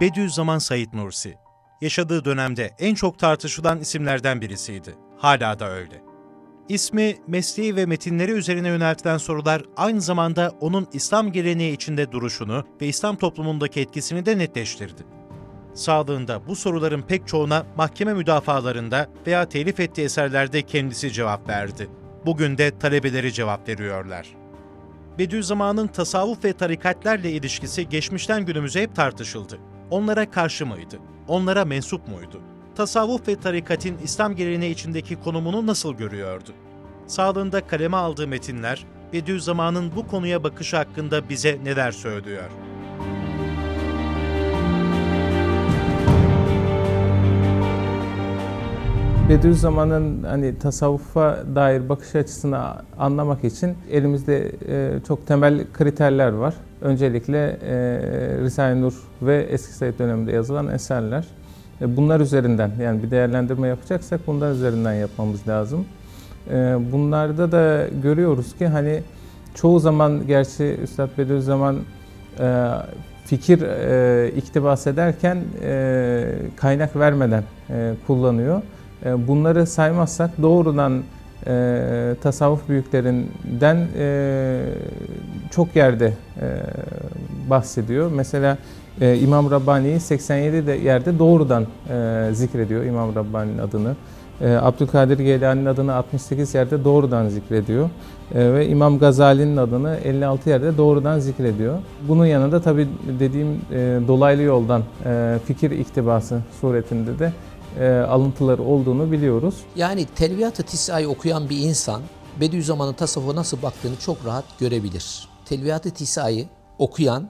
Bediüzzaman Said Nursi. Yaşadığı dönemde en çok tartışılan isimlerden birisiydi. Hala da öyle. İsmi, mesleği ve metinleri üzerine yöneltilen sorular aynı zamanda onun İslam geleneği içinde duruşunu ve İslam toplumundaki etkisini de netleştirdi. Sağlığında bu soruların pek çoğuna mahkeme müdafalarında veya telif ettiği eserlerde kendisi cevap verdi. Bugün de talebeleri cevap veriyorlar. Bediüzzaman'ın tasavvuf ve tarikatlerle ilişkisi geçmişten günümüze hep tartışıldı. Onlara karşı mıydı? Onlara mensup muydu? Tasavvuf ve tarikatın İslam geleneği içindeki konumunu nasıl görüyordu? Sağlığında kaleme aldığı metinler, Bediüzzaman'ın bu konuya bakışı hakkında bize neler söylüyor? Bediüzzaman'ın hani tasavvufa dair bakış açısını anlamak için elimizde e, çok temel kriterler var. Öncelikle e, Risale-i Nur ve Eski Said döneminde yazılan eserler. E, bunlar üzerinden yani bir değerlendirme yapacaksak bunlar üzerinden yapmamız lazım. E, bunlarda da görüyoruz ki hani çoğu zaman gerçi Üstad Bediüzzaman e, fikir e, iktibas ederken e, kaynak vermeden e, kullanıyor. E, Bunları saymazsak doğrudan e, tasavvuf büyüklerinden e, çok yerde e, bahsediyor. Mesela e, İmam Rabbani'yi 87 de yerde doğrudan e, zikrediyor İmam Rabbani'nin adını. E, Abdülkadir Geylani'nin adını 68 yerde doğrudan zikrediyor. E, ve İmam Gazali'nin adını 56 yerde doğrudan zikrediyor. Bunun yanında tabi dediğim e, dolaylı yoldan e, fikir iktibası suretinde de e, alıntıları olduğunu biliyoruz. Yani Telviyat-ı Tisa'yı okuyan bir insan Bediüzzaman'ın tasavvufa nasıl baktığını çok rahat görebilir. Telviyat-ı Tisa'yı okuyan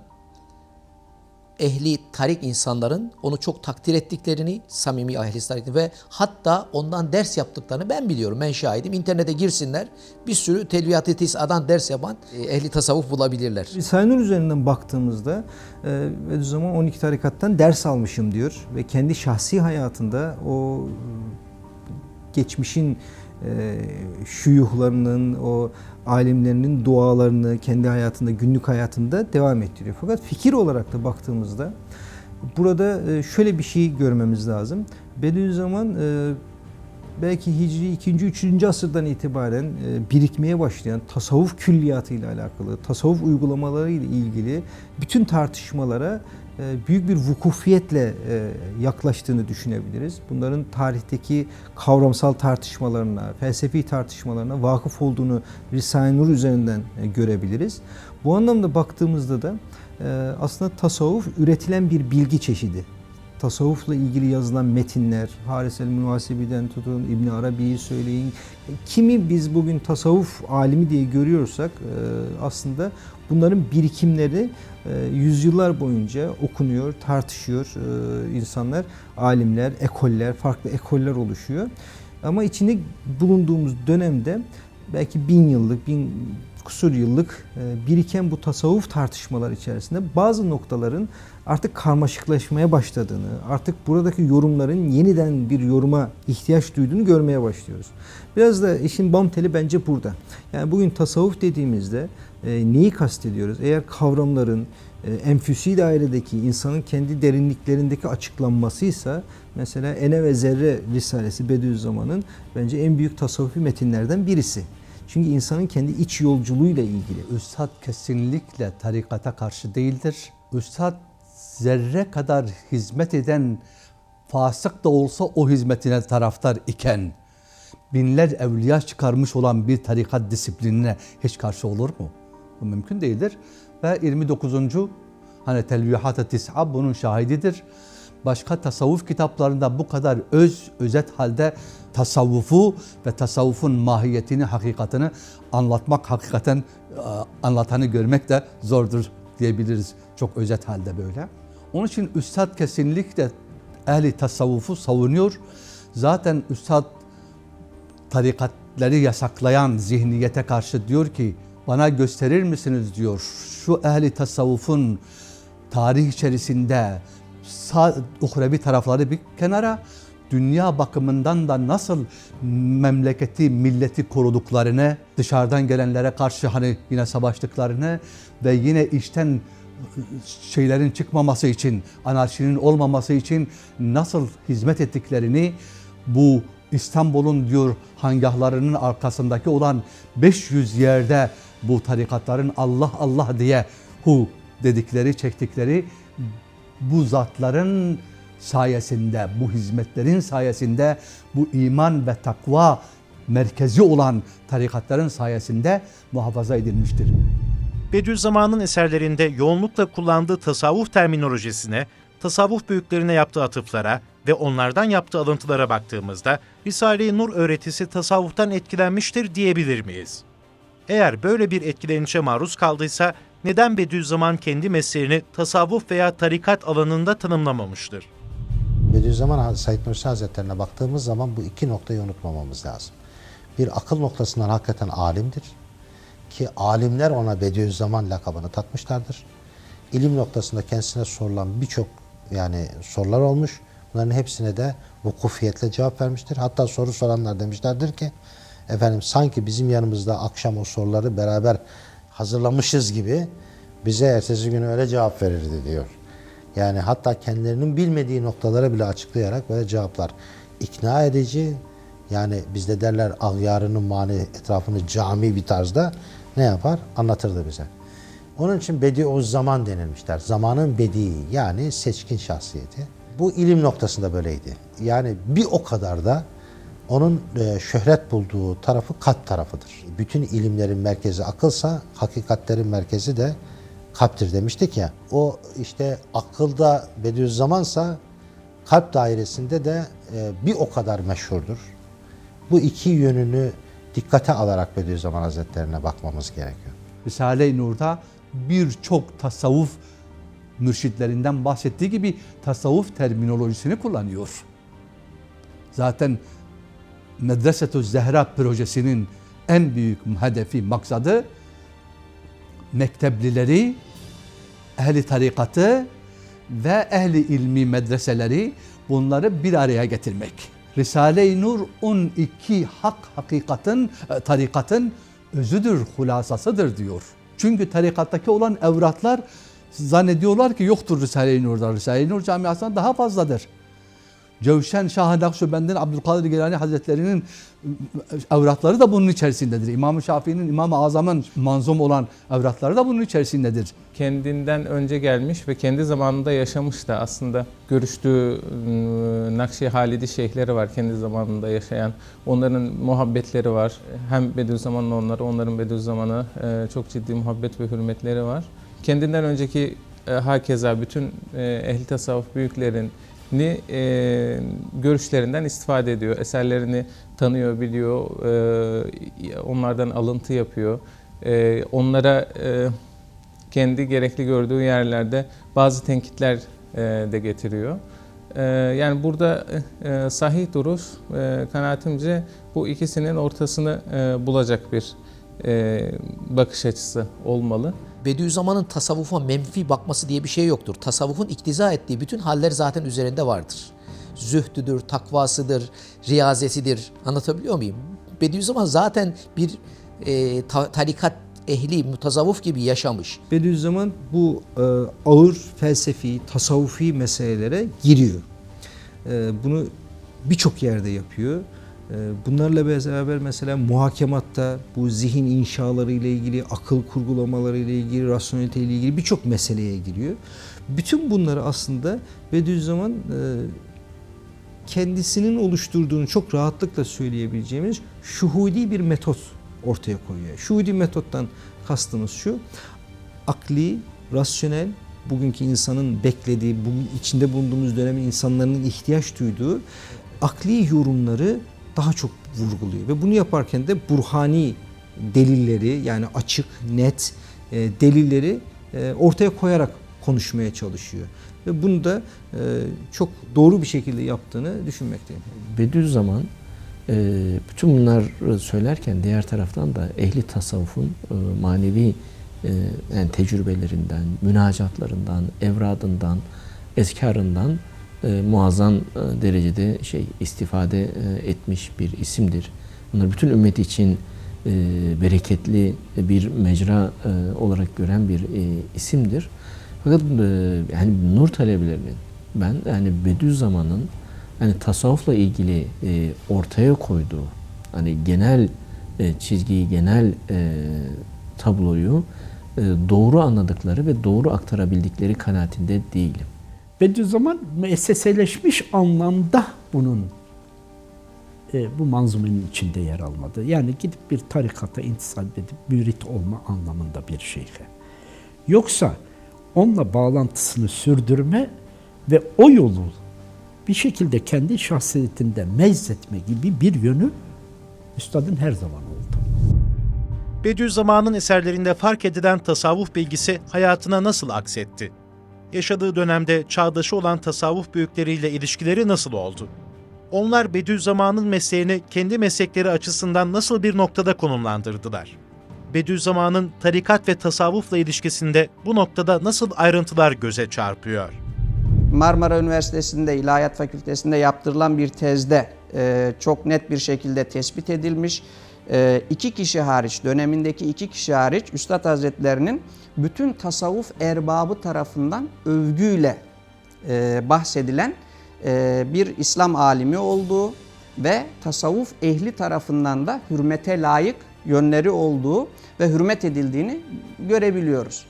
ehli tarik insanların onu çok takdir ettiklerini, samimi ehli tarik ve hatta ondan ders yaptıklarını ben biliyorum, ben şahidim. İnternete girsinler, bir sürü Telviyat-ı Tisa'dan ders yapan e, ehli tasavvuf bulabilirler. Risale-i Nur üzerinden baktığımızda e, Bediüzzaman 12 tarikattan ders almışım diyor ve kendi şahsi hayatında o geçmişin e, şuyuhlarının, o alimlerinin dualarını kendi hayatında, günlük hayatında devam ettiriyor. Fakat fikir olarak da baktığımızda burada e, şöyle bir şey görmemiz lazım. Bediüzzaman e, belki Hicri 2. 3. asırdan itibaren e, birikmeye başlayan tasavvuf külliyatıyla alakalı, tasavvuf uygulamalarıyla ilgili bütün tartışmalara e, büyük bir vukufiyetle e, yaklaştığını düşünebiliriz. Bunların tarihteki kavramsal tartışmalarına, felsefi tartışmalarına vakıf olduğunu Risale-i Nur üzerinden e, görebiliriz. Bu anlamda baktığımızda da e, aslında tasavvuf üretilen bir bilgi çeşidi tasavvufla ilgili yazılan metinler, Haris el-Muhasibi'den tutun, İbn Arabi'yi söyleyin. Kimi biz bugün tasavvuf alimi diye görüyorsak e, aslında bunların birikimleri e, yüzyıllar boyunca okunuyor, tartışıyor e, insanlar, alimler, ekoller, farklı ekoller oluşuyor. Ama içinde bulunduğumuz dönemde belki bin yıllık, bin kusur yıllık biriken bu tasavvuf tartışmalar içerisinde bazı noktaların artık karmaşıklaşmaya başladığını, artık buradaki yorumların yeniden bir yoruma ihtiyaç duyduğunu görmeye başlıyoruz. Biraz da işin bam teli bence burada. Yani bugün tasavvuf dediğimizde e, neyi kastediyoruz? Eğer kavramların e, enfüsi dairedeki insanın kendi derinliklerindeki açıklanmasıysa mesela Ene ve Zerre Risalesi Bediüzzaman'ın bence en büyük tasavvufi metinlerden birisi. Çünkü insanın kendi iç yolculuğuyla ilgili. Üstad kesinlikle tarikata karşı değildir. Üstad zerre kadar hizmet eden fasık da olsa o hizmetine taraftar iken binler evliya çıkarmış olan bir tarikat disiplinine hiç karşı olur mu? Bu mümkün değildir. Ve 29. hani Telvihat-ı Tis'a bunun şahididir. Başka tasavvuf kitaplarında bu kadar öz, özet halde tasavvufu ve tasavvufun mahiyetini, hakikatini anlatmak, hakikaten anlatanı görmek de zordur diyebiliriz. Çok özet halde böyle. Onun için Üstad kesinlikle ehli tasavvufu savunuyor. Zaten Üstad tarikatları yasaklayan zihniyete karşı diyor ki bana gösterir misiniz diyor şu ehli tasavvufun tarih içerisinde sağ uhrevi tarafları bir kenara. Dünya bakımından da nasıl memleketi, milleti koruduklarını, dışarıdan gelenlere karşı hani yine savaştıklarını ve yine içten şeylerin çıkmaması için, anarşinin olmaması için nasıl hizmet ettiklerini bu İstanbul'un diyor hangahlarının arkasındaki olan 500 yerde bu tarikatların Allah Allah diye hu dedikleri, çektikleri bu zatların sayesinde, bu hizmetlerin sayesinde, bu iman ve takva merkezi olan tarikatların sayesinde muhafaza edilmiştir. Bediüzzaman'ın eserlerinde yoğunlukla kullandığı tasavvuf terminolojisine, tasavvuf büyüklerine yaptığı atıflara ve onlardan yaptığı alıntılara baktığımızda Risale-i Nur öğretisi tasavvuftan etkilenmiştir diyebilir miyiz? Eğer böyle bir etkilenişe maruz kaldıysa neden Bediüzzaman kendi mesleğini tasavvuf veya tarikat alanında tanımlamamıştır? Bediüzzaman Said Nursi Hazretlerine baktığımız zaman bu iki noktayı unutmamamız lazım. Bir akıl noktasından hakikaten alimdir. Ki alimler ona Bediüzzaman lakabını takmışlardır. İlim noktasında kendisine sorulan birçok yani sorular olmuş. Bunların hepsine de vukufiyetle cevap vermiştir. Hatta soru soranlar demişlerdir ki efendim sanki bizim yanımızda akşam o soruları beraber hazırlamışız gibi bize ertesi gün öyle cevap verirdi diyor. Yani hatta kendilerinin bilmediği noktalara bile açıklayarak böyle cevaplar ikna edici yani bizde derler agyarının mani etrafını cami bir tarzda ne yapar? Anlatırdı bize. Onun için Bediüzzaman denilmişler. Zamanın bedi yani seçkin şahsiyeti. Bu ilim noktasında böyleydi. Yani bir o kadar da onun e, şöhret bulduğu tarafı kalp tarafıdır. Bütün ilimlerin merkezi akılsa, hakikatlerin merkezi de kalptir demiştik ya. O işte akılda Bediüzzamansa kalp dairesinde de e, bir o kadar meşhurdur. Bu iki yönünü dikkate alarak Bediüzzaman Hazretlerine bakmamız gerekiyor. Risale-i Nur'da birçok tasavvuf mürşitlerinden bahsettiği gibi tasavvuf terminolojisini kullanıyor. Zaten Medresetü Zehra projesinin en büyük hedefi, maksadı mekteblileri, ehli tarikatı ve ehli ilmi medreseleri bunları bir araya getirmek. Risale-i Nur 12 hak hakikatin, e, tarikatın özüdür, hulasasıdır diyor. Çünkü tarikattaki olan evratlar zannediyorlar ki yoktur Risale-i Nur'da. Risale-i Nur camiasından daha fazladır. Cevşen Şah Nakşibendi'nin Abdülkadir Geylani Hazretleri'nin evratları da bunun içerisindedir. İmam-ı Şafii'nin, İmam-ı Azam'ın manzum olan evratları da bunun içerisindedir. kendinden önce gelmiş ve kendi zamanında yaşamış da aslında görüştüğü ıı, Nakşi Halidi şeyhleri var kendi zamanında yaşayan. Onların muhabbetleri var. Hem Bediüzzaman'ın onları, onların Bediüzzaman'a e, çok ciddi muhabbet ve hürmetleri var. Kendinden önceki hakeza bütün ehli tasavvuf büyüklerin ni e, görüşlerinden istifade ediyor. Eserlerini tanıyor, biliyor, e, onlardan alıntı yapıyor. E, onlara e, kendi gerekli gördüğü yerlerde bazı tenkitler e, de getiriyor. E, yani burada e, sahih duruş e, kanaatimce bu ikisinin ortasını e, bulacak bir e, bakış açısı olmalı. Bediüzzaman'ın tasavvufa menfi bakması diye bir şey yoktur. Tasavvufun iktiza ettiği bütün haller zaten üzerinde vardır. Zühdüdür, takvasıdır, riyazesidir. Anlatabiliyor muyum? Bediüzzaman zaten bir e, ta- tarikat ehli, mutasavvuf gibi yaşamış. Bediüzzaman bu e, ağır felsefi, tasavvufi meselelere giriyor. E, bunu birçok yerde yapıyor. E, bunlarla beraber mesela muhakematta bu zihin inşaları ile ilgili, akıl kurgulamaları ile ilgili, rasyonelite ile ilgili birçok meseleye giriyor. Bütün bunları aslında Bediüzzaman e, kendisinin oluşturduğunu çok rahatlıkla söyleyebileceğimiz şuhudi bir metot ortaya koyuyor. Şuhudi metottan kastımız şu, akli, rasyonel, bugünkü insanın beklediği, bugün içinde bulunduğumuz dönemin insanların ihtiyaç duyduğu akli yorumları daha çok vurguluyor. Ve bunu yaparken de burhani delilleri yani açık, net e, delilleri e, ortaya koyarak konuşmaya çalışıyor. Ve bunu da e, çok doğru bir şekilde yaptığını düşünmekteyim. Bediüzzaman e, bütün bunları söylerken diğer taraftan da ehli tasavvufun e, manevi e, yani tecrübelerinden, münacatlarından, evradından, eskarından e, muazzam e, derecede şey istifade e, etmiş bir isimdir. Bunlar bütün ümmet için e, bereketli bir mecra e, olarak gören bir e, isimdir. Fakat e, yani nur talebelerinin ben yani Bediüzzaman'ın hani tasavvufla ilgili e, ortaya koyduğu hani genel e, çizgiyi, genel e, tabloyu e, doğru anladıkları ve doğru aktarabildikleri kanaatinde değilim. Bediüzzaman müesseseleşmiş anlamda bunun e, bu manzumenin içinde yer almadı. Yani gidip bir tarikata intisap edip mürit olma anlamında bir şeyhe. Yoksa onunla bağlantısını sürdürme ve o yolu bir şekilde kendi şahsiyetinde mezzetme gibi bir yönü üstadın her zaman oldu. Bediüzzaman'ın eserlerinde fark edilen tasavvuf bilgisi hayatına nasıl aksetti? Yaşadığı dönemde çağdaşı olan tasavvuf büyükleriyle ilişkileri nasıl oldu? Onlar Bediüzzaman'ın mesleğini kendi meslekleri açısından nasıl bir noktada konumlandırdılar? Bediüzzaman'ın tarikat ve tasavvufla ilişkisinde bu noktada nasıl ayrıntılar göze çarpıyor? Marmara Üniversitesi'nde İlahiyat Fakültesi'nde yaptırılan bir tezde e, çok net bir şekilde tespit edilmiş. E, iki kişi hariç, dönemindeki iki kişi hariç Üstad Hazretlerinin bütün tasavvuf erbabı tarafından övgüyle e, bahsedilen e, bir İslam alimi olduğu ve tasavvuf ehli tarafından da hürmete layık yönleri olduğu ve hürmet edildiğini görebiliyoruz.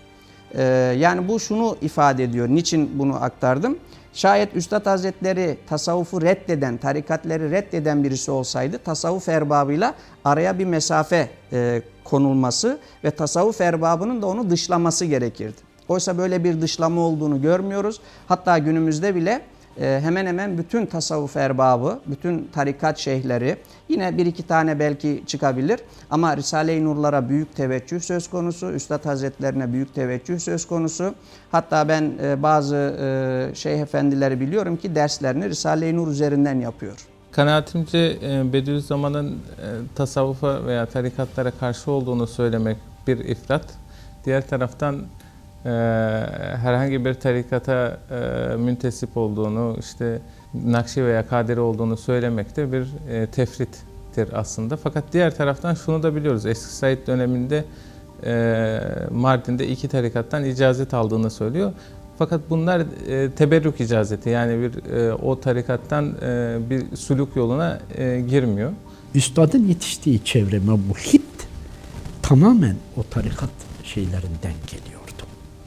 Ee, yani bu şunu ifade ediyor. Niçin bunu aktardım? Şayet Üstad Hazretleri tasavvufu reddeden, tarikatleri reddeden birisi olsaydı tasavvuf erbabıyla araya bir mesafe e, konulması ve tasavvuf erbabının da onu dışlaması gerekirdi. Oysa böyle bir dışlama olduğunu görmüyoruz. Hatta günümüzde bile hemen hemen bütün tasavvuf erbabı, bütün tarikat şeyhleri yine bir iki tane belki çıkabilir ama Risale-i Nurlara büyük teveccüh söz konusu, Üstad Hazretlerine büyük teveccüh söz konusu. Hatta ben e, bazı e, şeyh efendileri biliyorum ki derslerini Risale-i Nur üzerinden yapıyor. Kanaatimce e, Bediüzzaman'ın tasavvufa veya tarikatlara karşı olduğunu söylemek bir ifrat. Diğer taraftan e, herhangi bir tarikata e, müntesip olduğunu, işte Nakşi veya Kaderi olduğunu söylemek de bir e, tefrittir aslında. Fakat diğer taraftan şunu da biliyoruz. Eski Said döneminde e, Mardin'de iki tarikattan icazet aldığını söylüyor. Fakat bunlar e, teberrük icazeti yani bir e, o tarikattan e, bir suluk yoluna e, girmiyor. Üstadın yetiştiği çevreme muhit tamamen o tarikat şeylerinden geliyordu.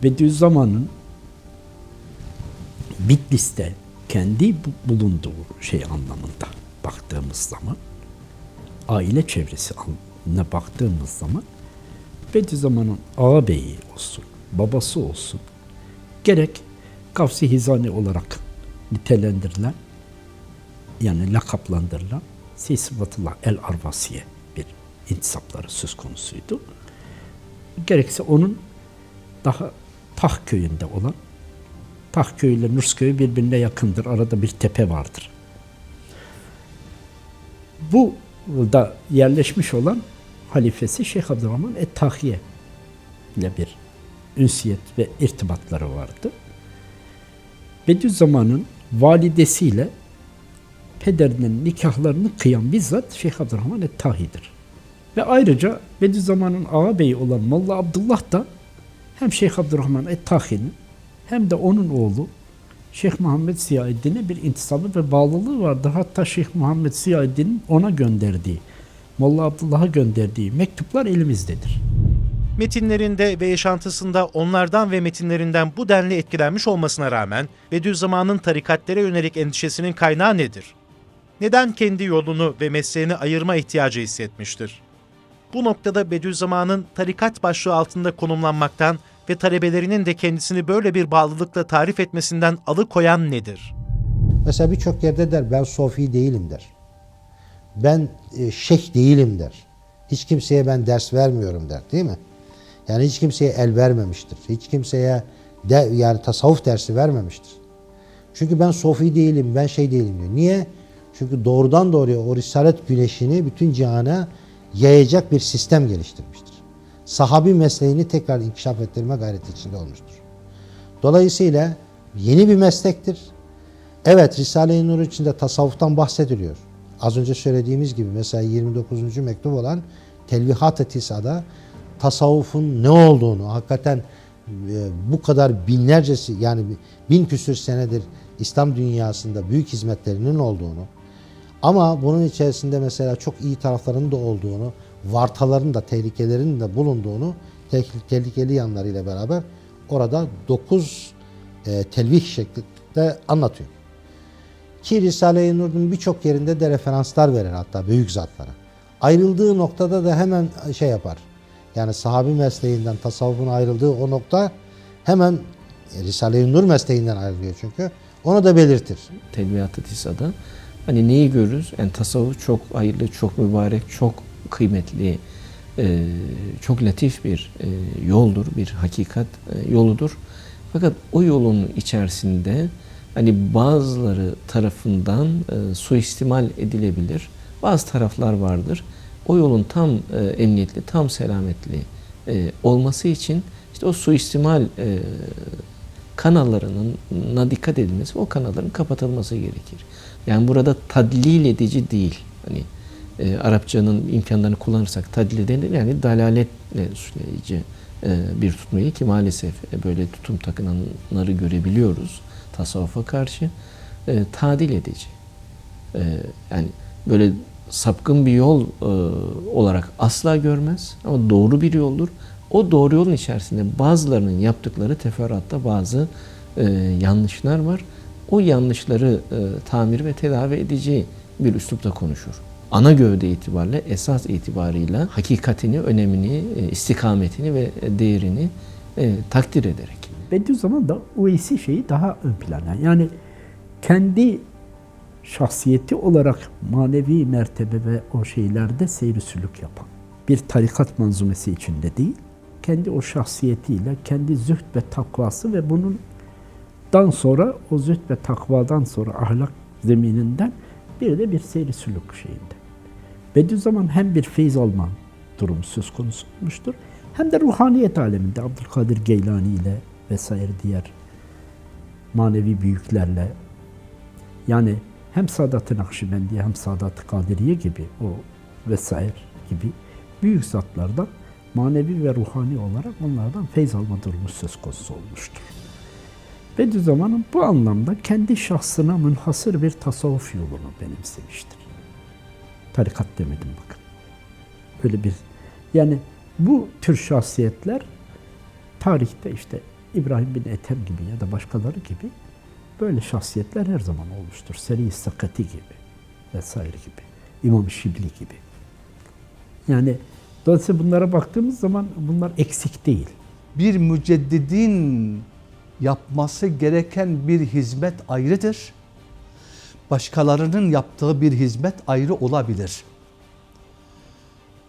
Bediüzzaman'ın Bitlis'te kendi bu- bulunduğu şey anlamında baktığımız zaman aile çevresi anlamına baktığımız zaman Bediüzzaman'ın ağabeyi olsun, babası olsun gerek Kavsi Hizani olarak nitelendirilen yani lakaplandırılan Seysibatullah El Arvasiye bir intisapları söz konusuydu. Gerekse onun daha Tah köyünde olan Tah köyü ile Nurs köyü birbirine yakındır. Arada bir tepe vardır. Bu da yerleşmiş olan halifesi Şeyh Abdurrahman Et-Tahiye ile bir ünsiyet ve irtibatları vardı. Bediüzzaman'ın validesiyle pederinin nikahlarını kıyan bizzat Şeyh Abdurrahman Et-Tahi'dir. Ve ayrıca Bediüzzaman'ın ağabeyi olan Molla Abdullah da hem Şeyh Abdurrahman Et-Tahi'nin hem de onun oğlu Şeyh Muhammed Ziyaeddin'e bir intisabı ve bağlılığı vardı. Hatta Şeyh Muhammed Ziyaeddin'in ona gönderdiği, Molla Abdullah'a gönderdiği mektuplar elimizdedir. Metinlerinde ve yaşantısında onlardan ve metinlerinden bu denli etkilenmiş olmasına rağmen Bediüzzaman'ın tarikatlere yönelik endişesinin kaynağı nedir? Neden kendi yolunu ve mesleğini ayırma ihtiyacı hissetmiştir? Bu noktada Bediüzzaman'ın tarikat başlığı altında konumlanmaktan ve talebelerinin de kendisini böyle bir bağlılıkla tarif etmesinden alıkoyan nedir? Mesela birçok yerde der ben sofi değilim der. Ben e, şeyh değilim der. Hiç kimseye ben ders vermiyorum der değil mi? Yani hiç kimseye el vermemiştir. Hiç kimseye de, yani tasavvuf dersi vermemiştir. Çünkü ben sofi değilim, ben şey değilim diyor. Niye? Çünkü doğrudan doğruya o risalet güneşini bütün cihana yayacak bir sistem geliştirmiştir. Sahabi mesleğini tekrar inkişaf ettirme gayreti içinde olmuştur. Dolayısıyla yeni bir meslektir. Evet Risale-i Nur içinde tasavvuftan bahsediliyor. Az önce söylediğimiz gibi mesela 29. mektup olan Telvihat-ı tasavvufun ne olduğunu, hakikaten e, bu kadar binlercesi yani bin küsür senedir İslam dünyasında büyük hizmetlerinin olduğunu ama bunun içerisinde mesela çok iyi taraflarının da olduğunu, vartaların da tehlikelerinin de bulunduğunu tehlike- tehlikeli yanlarıyla beraber orada 9 e, telvih şeklinde anlatıyor. Ki Risale-i Nur'un birçok yerinde de referanslar verir hatta büyük zatlara. Ayrıldığı noktada da hemen şey yapar. Yani sahabi mesleğinden tasavvufun ayrıldığı o nokta hemen e, Risale-i Nur mesleğinden ayrılıyor çünkü. Onu da belirtir. Telviyat-ı Tisa'da hani neyi görürüz? Yani tasavvuf çok hayırlı, çok mübarek, çok kıymetli, e, çok latif bir e, yoldur, bir hakikat e, yoludur. Fakat o yolun içerisinde hani bazıları tarafından suistimal edilebilir. Bazı taraflar vardır. O yolun tam emniyetli, tam selametli olması için işte o suistimal e, kanallarının na dikkat edilmesi, o kanalların kapatılması gerekir. Yani burada tadlil edici değil. Hani e, Arapçanın imkanlarını kullanırsak tadlil edici yani dalaletle suçlayıcı e, bir tutmayı ki maalesef e, böyle tutum takınanları görebiliyoruz tasavvufa karşı. E, tadil edici. E, yani böyle sapkın bir yol e, olarak asla görmez ama doğru bir yoldur. O doğru yolun içerisinde bazılarının yaptıkları teferruatta bazı e, yanlışlar var. O yanlışları e, tamir ve tedavi edici bir üslupta konuşur. Ana gövde itibariyle, esas itibarıyla hakikatini, önemini, e, istikametini ve değerini e, takdir ederek. Bediüzzaman da o esi şeyi daha ön plana. Yani kendi şahsiyeti olarak manevi mertebe ve o şeylerde seyri sülük yapan. Bir tarikat manzumesi içinde değil, kendi o şahsiyetiyle, kendi zühd ve takvası ve bunun dan sonra o zühd ve takvadan sonra ahlak zemininden bir de bir seyri sülük şeyinde. Bediüzzaman hem bir feyiz alma durumu söz konusu olmuştur, hem de ruhaniyet aleminde Abdülkadir Geylani ile vesaire diğer manevi büyüklerle yani hem Sadat-ı Nakşibendiye hem Sadat-ı Kadiriye gibi o vesaire gibi büyük zatlardan manevi ve ruhani olarak onlardan feyz alma durumu söz konusu olmuştur. Bediüzzaman'ın bu anlamda kendi şahsına münhasır bir tasavvuf yolunu benimsemiştir. Tarikat demedim bakın. Böyle bir yani bu tür şahsiyetler tarihte işte İbrahim bin Ethem gibi ya da başkaları gibi böyle şahsiyetler her zaman olmuştur. Seri Sakati gibi vesaire gibi. İmam Şibli gibi. Yani dolayısıyla bunlara baktığımız zaman bunlar eksik değil. bir müceddidin yapması gereken bir hizmet ayrıdır. Başkalarının yaptığı bir hizmet ayrı olabilir.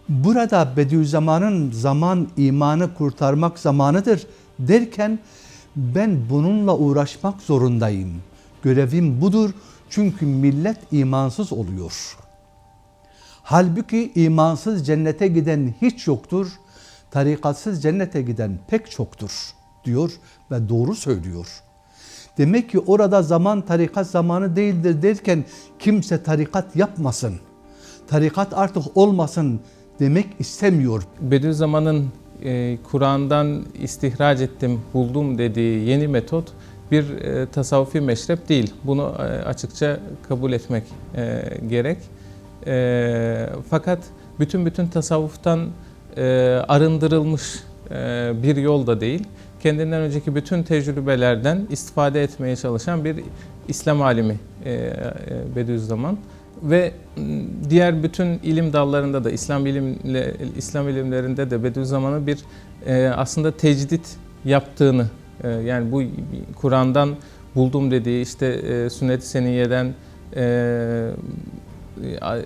Burada Bediüzzaman'ın zaman imanı kurtarmak zamanıdır derken ben bununla uğraşmak zorundayım. Görevim budur çünkü millet imansız oluyor. Halbuki imansız cennete giden hiç yoktur. Tarikatsız cennete giden pek çoktur diyor ve doğru söylüyor. Demek ki orada zaman tarikat zamanı değildir derken kimse tarikat yapmasın. Tarikat artık olmasın demek istemiyor. Bediüzzaman'ın e, Kur'an'dan istihraç ettim, buldum dediği yeni metot bir e, tasavvufi meşrep değil. Bunu e, açıkça kabul etmek e, gerek. E, fakat bütün bütün tasavvuftan e, arındırılmış e, bir yol da değil. Kendinden önceki bütün tecrübelerden istifade etmeye çalışan bir İslam alimi e, e, Bediüzzaman. Ve diğer bütün ilim dallarında da İslam ilimle İslam ilimlerinde de Bediüzzaman'ın bir e, aslında tecdit yaptığını yani bu Kur'an'dan buldum dediği işte sünnet-i seniyeden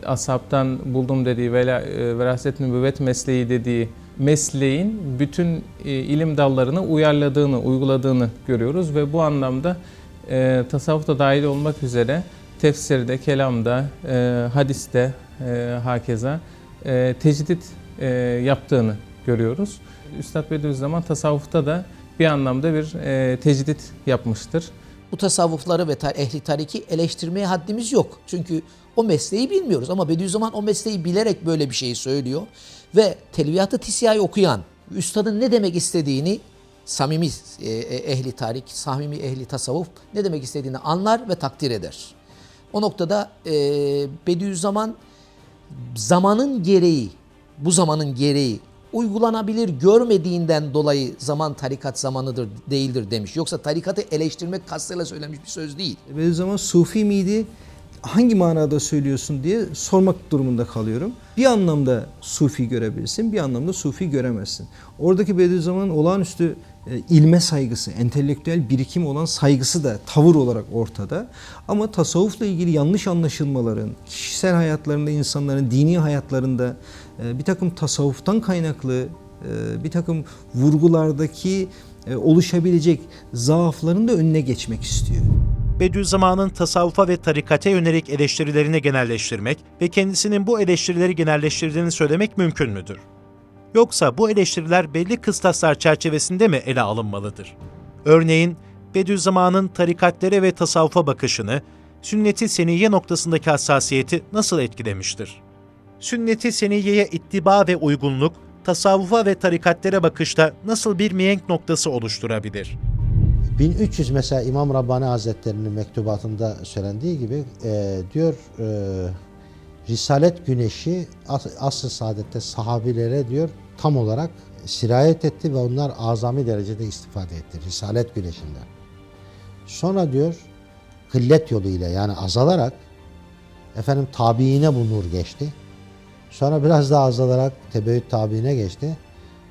ashabtan buldum dediği vela, veraset nübüvvet mesleği dediği mesleğin bütün e, ilim dallarını uyarladığını, uyguladığını görüyoruz ve bu anlamda e, tasavvufta dahil olmak üzere tefsirde, kelamda, e, hadiste e, hakeza e, tecdit e, yaptığını görüyoruz. Üstad Bediüzzaman tasavvufta da bir anlamda bir e, tecdit yapmıştır. Bu tasavvufları ve tar- ehli tariki eleştirmeye haddimiz yok. Çünkü o mesleği bilmiyoruz ama Bediüzzaman o mesleği bilerek böyle bir şeyi söylüyor. Ve Telviyat-ı Tisya'yı okuyan, üstadın ne demek istediğini samimi e, e, ehli tarik, samimi ehli tasavvuf ne demek istediğini anlar ve takdir eder. O noktada e, Bediüzzaman zamanın gereği, bu zamanın gereği uygulanabilir görmediğinden dolayı zaman tarikat zamanıdır değildir demiş. Yoksa tarikatı eleştirmek kastıyla söylenmiş bir söz değil. Bediüzzaman Sufi miydi? Hangi manada söylüyorsun diye sormak durumunda kalıyorum. Bir anlamda Sufi görebilirsin, bir anlamda Sufi göremezsin. Oradaki Bediüzzaman'ın olağanüstü e, ilme saygısı, entelektüel birikim olan saygısı da tavır olarak ortada. Ama tasavvufla ilgili yanlış anlaşılmaların, kişisel hayatlarında, insanların dini hayatlarında e, bir takım tasavvuftan kaynaklı e, bir takım vurgulardaki oluşabilecek zaafların da önüne geçmek istiyor. Bediüzzaman'ın tasavvufa ve tarikate yönelik eleştirilerini genelleştirmek ve kendisinin bu eleştirileri genelleştirdiğini söylemek mümkün müdür? Yoksa bu eleştiriler belli kıstaslar çerçevesinde mi ele alınmalıdır? Örneğin Bediüzzaman'ın tarikatlere ve tasavvufa bakışını, sünnet-i seniyye noktasındaki hassasiyeti nasıl etkilemiştir? Sünnet-i seniyeye ittiba ve uygunluk, tasavvufa ve tarikatlere bakışta nasıl bir mihenk noktası oluşturabilir? 1300 mesela İmam Rabbani Hazretleri'nin mektubatında söylendiği gibi e, diyor e, Risalet güneşi as- asr-ı saadette sahabilere diyor tam olarak sirayet etti ve onlar azami derecede istifade etti Risalet güneşinden. Sonra diyor kıllet yoluyla yani azalarak efendim tabiine bu nur geçti. Sonra biraz daha azalarak tebeyyüt tabiine geçti.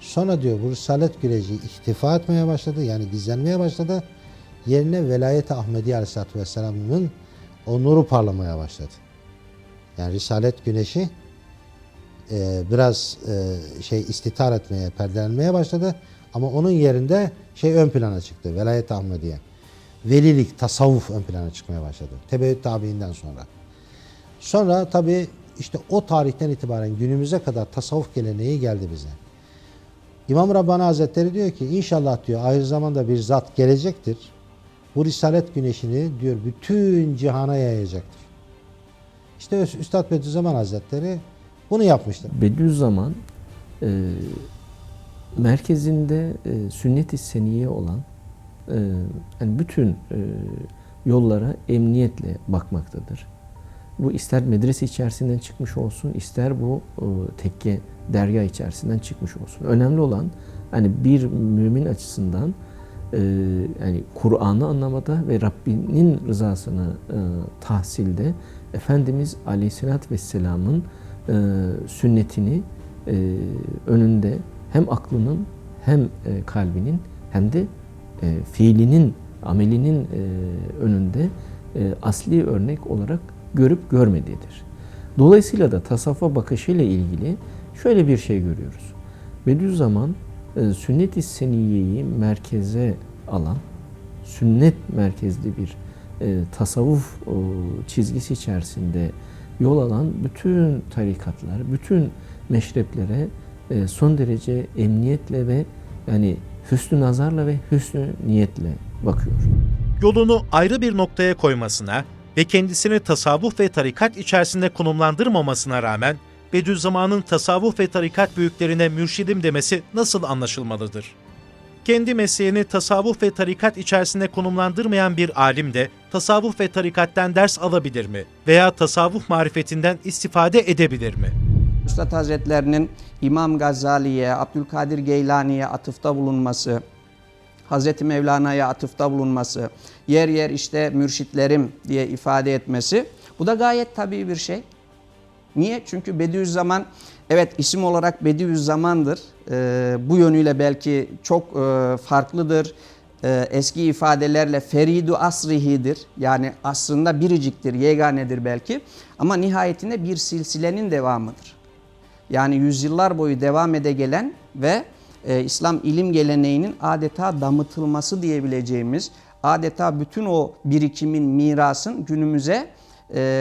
Sonra diyor bu Risalet güneşi ihtifa etmeye başladı yani gizlenmeye başladı. Yerine velayet-i Ahmedi Aleyhisselatü Vesselam'ın o nuru parlamaya başladı. Yani Risalet güneşi e, biraz e, şey istitar etmeye, perdelenmeye başladı. Ama onun yerinde şey ön plana çıktı. Velayet-i Ahmediye. Velilik, tasavvuf ön plana çıkmaya başladı. Tebeyyüt tabiinden sonra. Sonra tabi işte o tarihten itibaren günümüze kadar tasavvuf geleneği geldi bize. İmam Rabbani Hazretleri diyor ki inşallah diyor ahir zamanda bir zat gelecektir. Bu risalet güneşini diyor bütün cihana yayacaktır. İşte Üs- Üstad Bediüzzaman Hazretleri bunu yapmıştır. Bediüzzaman e, merkezinde e, sünnet-i seniye olan e, yani bütün e, yollara emniyetle bakmaktadır. Bu ister medrese içerisinden çıkmış olsun, ister bu e, tekke dergah içerisinden çıkmış olsun. Önemli olan hani bir mümin açısından e, yani Kur'an'ı anlamada ve Rabbinin rızasını e, tahsilde Efendimiz Aleyhisselatü Vesselam'ın e, sünnetini e, önünde hem aklının hem e, kalbinin hem de fiilinin, amelinin önünde asli örnek olarak görüp görmediğidir. Dolayısıyla da tasavvufa bakışıyla ilgili şöyle bir şey görüyoruz. Bediüzzaman e, sünnet-i seniyeyi merkeze alan, sünnet merkezli bir e, tasavvuf çizgisi içerisinde yol alan bütün tarikatlar, bütün meşreplere e, son derece emniyetle ve yani hüsnü nazarla ve hüsnü niyetle bakıyor. Yolunu ayrı bir noktaya koymasına ve kendisini tasavvuf ve tarikat içerisinde konumlandırmamasına rağmen Bediüzzaman'ın tasavvuf ve tarikat büyüklerine mürşidim demesi nasıl anlaşılmalıdır? Kendi mesleğini tasavvuf ve tarikat içerisinde konumlandırmayan bir alim de tasavvuf ve tarikatten ders alabilir mi? Veya tasavvuf marifetinden istifade edebilir mi? Üstad Hazretlerinin İmam Gazali'ye, Abdülkadir Geylani'ye atıfta bulunması, Hazreti Mevlana'ya atıfta bulunması, yer yer işte mürşitlerim diye ifade etmesi bu da gayet tabii bir şey. Niye? Çünkü Bediüzzaman evet isim olarak Bediüzzaman'dır. Ee, bu yönüyle belki çok e, farklıdır. Ee, eski ifadelerle Feridu Asrihi'dir. Yani asrında biriciktir, yeganedir belki. Ama nihayetinde bir silsilenin devamıdır. Yani yüzyıllar boyu devam ede gelen ve e, İslam ilim geleneğinin adeta damıtılması diyebileceğimiz, adeta bütün o birikimin, mirasın günümüze e,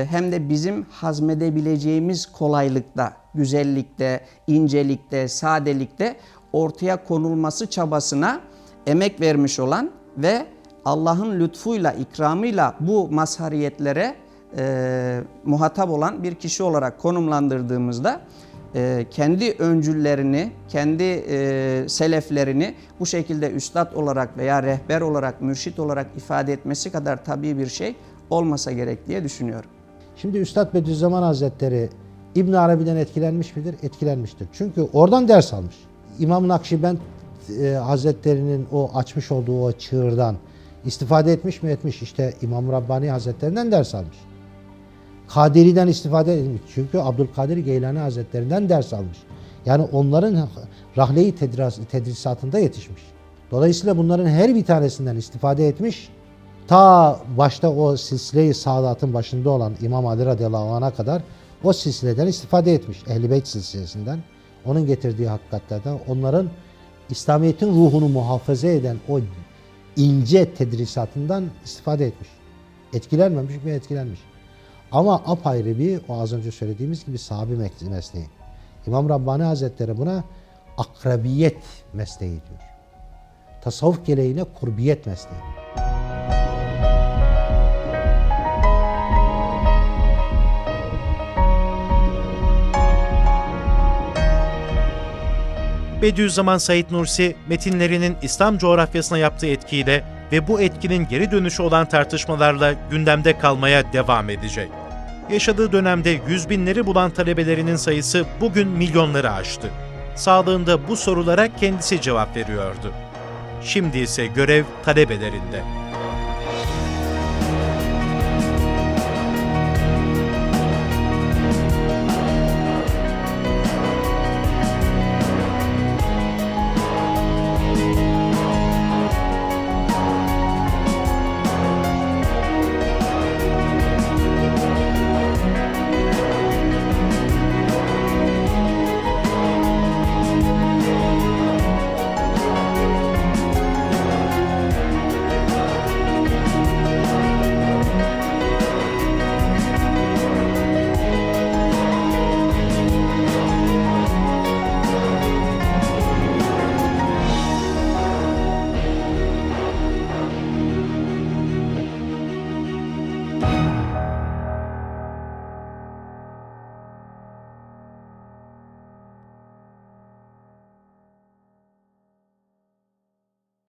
hem de bizim hazmedebileceğimiz kolaylıkta, güzellikte, incelikte, sadelikte ortaya konulması çabasına emek vermiş olan ve Allah'ın lütfuyla, ikramıyla bu mazhariyetlere e, muhatap olan bir kişi olarak konumlandırdığımızda e, kendi öncüllerini, kendi e, seleflerini bu şekilde üstad olarak veya rehber olarak, mürşit olarak ifade etmesi kadar tabii bir şey olmasa gerek diye düşünüyorum. Şimdi Üstad Bediüzzaman Hazretleri İbn Arabi'den etkilenmiş midir? Etkilenmiştir. Çünkü oradan ders almış. İmam Nakşibend e, Hazretleri'nin o açmış olduğu o çığırdan istifade etmiş mi? Etmiş. İşte İmam Rabbani Hazretlerinden ders almış. Kadiri'den istifade etmiş. Çünkü Abdülkadir Geylani Hazretlerinden ders almış. Yani onların rahleyi tedris- tedrisatında yetişmiş. Dolayısıyla bunların her bir tanesinden istifade etmiş. Ta başta o silsile-i saadatın başında olan İmam Ali radıyallahu anh'a kadar o silsileden istifade etmiş. Ehl-i Beyt silsilesinden. Onun getirdiği hakikatlerden, onların İslamiyet'in ruhunu muhafaza eden o ince tedrisatından istifade etmiş. Etkilenmemiş mi? Etkilenmiş. Ama apayrı bir, o az önce söylediğimiz gibi sahabi mesleği. İmam Rabbani Hazretleri buna akrabiyet mesleği diyor. Tasavvuf gereğine kurbiyet mesleği. Bediüzzaman Said Nursi, metinlerinin İslam coğrafyasına yaptığı etkiyle ve bu etkinin geri dönüşü olan tartışmalarla gündemde kalmaya devam edecek. Yaşadığı dönemde yüz binleri bulan talebelerinin sayısı bugün milyonları aştı. Sağlığında bu sorulara kendisi cevap veriyordu. Şimdi ise görev talebelerinde.